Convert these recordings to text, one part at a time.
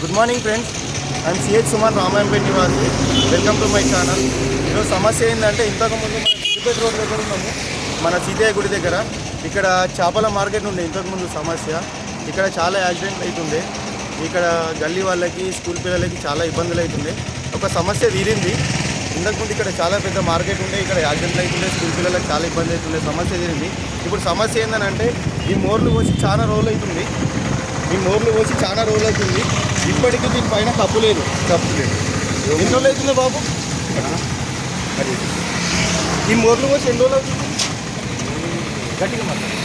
Good morning friends and CH Sumar Ramayampet నివాసి welcome to my channel ఈరోజు సమస్య ఏంటంటే ఇంతకుముందు మనం సిద్దిపేట రోడ్ దగ్గర ఉన్నాము. మన సీతయ్య గుడి దగ్గర. ఇక్కడ చేపల మార్కెట్ ఉండే ఇంతకుముందు సమస్య. ఇక్కడ చాలా యాక్సిడెంట్లు అవుతుండే ఇక్కడ గల్లీ వాళ్ళకి స్కూల్ పిల్లలకి చాలా ఇబ్బందులు అవుతుండే ఒక సమస్య తీరింది. ఇంతకుముందు ఇక్కడ చాలా పెద్ద మార్కెట్ ఉండే ఇక్కడ యాక్సిడెంట్లు అవుతుండే స్కూల్ పిల్లలకు చాలా ఇబ్బంది అవుతుండే సమస్య తీరింది. ఇప్పుడు సమస్య ఏంటంటే ఈ మోర్లు వచ్చి చాలా రోజులు అవుతుంది. ఈ మోర్లు పోసి చాలా రోజులు అవుతుంది ఇప్పటికీ దీనిపైన కప్పు లేదు. కప్పు లేదు. ఎన్ని రోజులు అవుతుంది బాబు? అది. ఈ మోర్లు పోసి ఎన్ని రోజులు అవుతుంది? గట్టిగా మాట్లాడు.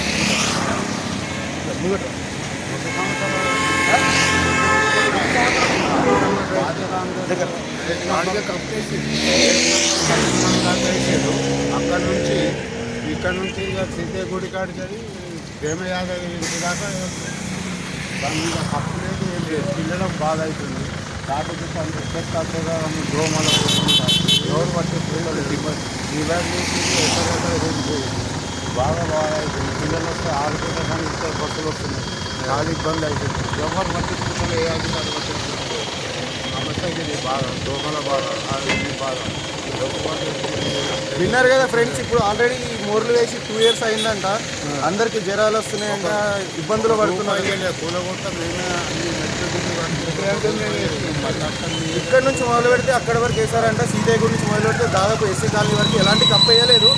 అక్కడ నుంచి ఇక్కడ నుంచి ఇక సీతయ్య గుడి కాడికి ప్రేమ యాదవ్ ఇంటి దాకా దాని మీద లేదు ఏం లేదు పిల్లలకు బాధ అవుతుంది కాకపోతే కొంత చెత్త దోమలు పోతుంటారు. ఎవరు పట్టే పిల్లలు డివైడ్ చేసి ఎక్కడెక్కడ బాగా బాగా అవుతుంది పిల్లలు వస్తే ఆడుకుంటే కానీ ఇక్కడ బస్సులు వస్తున్నాయి చాలా ఇబ్బంది అవుతుంది ఎవరు పట్టించుకుంటారు ఏ అధికారులు పట్టించుకుంటారు సమస్య ఇది దోమల బాధ ఆరోగ్యం ఎవరు పట్టించుకుంటారు? విన్నారు కదా ఫ్రెండ్స్ ఇప్పుడు ఆల్రెడీ ఈ మోర్లు వేసి టూ ఇయర్స్ అయిందంట. అందరికి జ్వరాలు వస్తున్నాయంట ఇబ్బందులు పడుతున్నాయి ఇక్కడ నుంచి మొదలు పెడితే అక్కడ వరకు వేసారంట సీతయ్య గుడి నుంచి మొదలు పెడితే దాదాపు ఎస్సీ కాలనీ వరకు ఎలాంటి కప్పు వేయలేదు.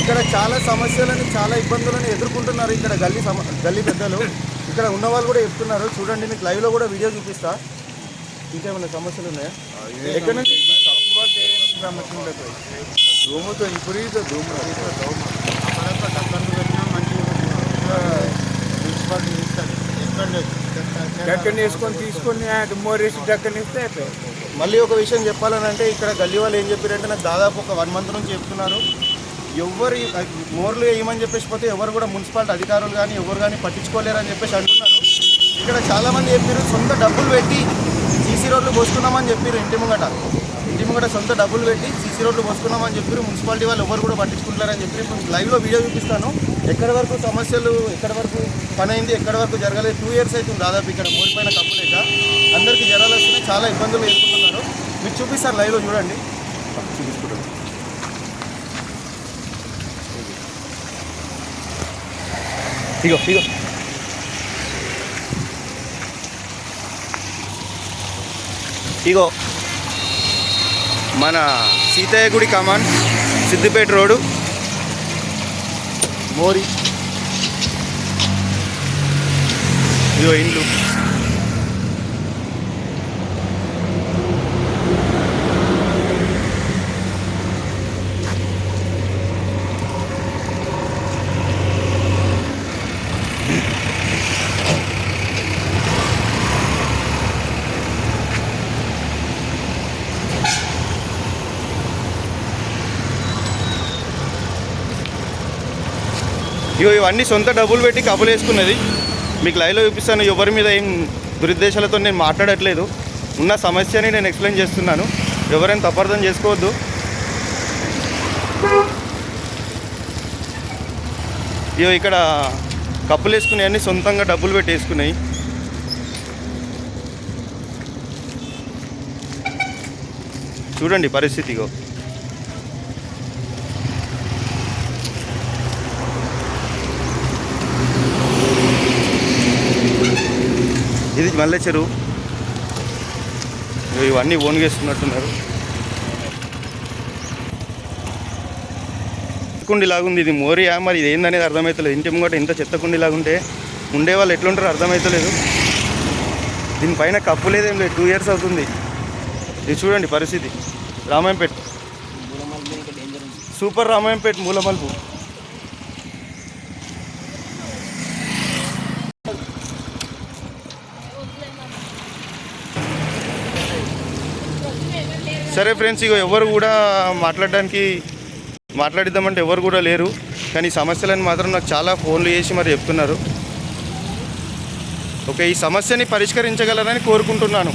ఇక్కడ చాలా సమస్యలని చాలా ఇబ్బందులను ఎదుర్కొంటున్నారు ఇక్కడ గల్లీ సమ గల్లీ పెద్దలు. ఇక్కడ ఉన్న వాళ్ళు కూడా చెప్తున్నారు. చూడండి మీకు లైవ్లో కూడా వీడియో చూపిస్తా. ఇంకేమైనా సమస్యలు ఉన్నాయా? ఎక్కడ నుంచి? దోమతో విపరీత దోమ. దోమ డక్కని వేసుకొని తీసుకొని మోరేసి డక్కని ఇస్తే. మళ్ళీ ఒక విషయం చెప్పాలని అంటే ఇక్కడ గల్లీ వాళ్ళు ఏం చెప్పారంటే నాకు దాదాపు ఒక వన్ మంత్ నుంచి చెప్తున్నారు. ఎవరు మోర్లు వేయమని చెప్పేసి పోతే ఎవరు కూడా మున్సిపాలిటీ అధికారులు కానీ ఎవరు కానీ పట్టించుకోలేరు అని చెప్పేసి అంటున్నారు. ఇక్కడ చాలామంది చెప్పారు సొంత డబ్బులు పెట్టి సీసీ రోడ్లు పోసుకున్నామని చెప్పారు ఇంటి ముంగట. ఇంటి ముంగట సొంత డబ్బులు పెట్టి సీసీ రోడ్లు పోసుకున్నామని చెప్పారు మున్సిపాలిటీ వాళ్ళు ఎవరు కూడా పట్టించుకుంటారని చెప్పి ఇప్పుడు లైవ్లో వీడియో చూపిస్తాను. ఎక్కడి వరకు సమస్యలు ఎక్కడి వరకు పని అయింది ఎక్కడి వరకు జరగలేదు టూ ఇయర్స్ అవుతుంది దాదాపు ఇక్కడ మూడిపోయిన కప్పు లేక. అందరికీ జ్వరాలు వస్తున్నాయి చాలా ఇబ్బందులు ఎదుర్కొంటున్నారు. మీరు చూపిస్తారు లైవ్లో చూడండి. చూపించుకుంటాను ఇగో ఇగో. ఇగో మన సీతయ్య గుడి కమాన్ సిద్దిపేట రోడ్డు. మోరి. ఇగో ఇండ్లు. ఇగో ఇవన్నీ సొంత డబ్బులు పెట్టి కబులు వేసుకున్నది. మీకు లైవ్లో చూపిస్తాను ఎవరి మీద ఏం దురుద్దేశాలతో నేను మాట్లాడట్లేదు. ఉన్న సమస్యని నేను ఎక్స్ప్లెయిన్ చేస్తున్నాను. ఎవరైనా తప్పర్థం చేసుకోవద్దు. ఇగో ఇక్కడ కప్పులు వేసుకునేవన్నీ సొంతంగా డబ్బులు పెట్టి వేసుకున్నాయి. చూడండి పరిస్థితి ఇది మల్లె చెరువు. ఇవన్నీ ఓన్గేస్తున్నట్టున్నారు. కుండి ఇది మోరియా మరి ఇది ఏందనేది అర్థమవుతలేదు ఇంటి ముంగట ఇంత చెత్త కుండి లాగుంటే ఉండే వాళ్ళు ఎట్లుంటారో అర్థమవుతలేదు దీనిపైన కప్పు లేదేం లేదు టూ ఇయర్స్ అవుతుంది. ఇది చూడండి పరిస్థితి. రామాయంపేట్. సూపర్ రామాయంపేట్ మూలమల్పు సరే ఫ్రెండ్స్ ఇక ఎవరు కూడా మాట్లాడడానికి మాట్లాడిద్దామంటే ఎవరు కూడా లేరు. కానీ ఈ సమస్యలను మాత్రం నాకు చాలా ఫోన్లు చేసి మరి చెప్తున్నారు. ఓకే ఈ సమస్యని పరిష్కరించగలరని కోరుకుంటున్నాను.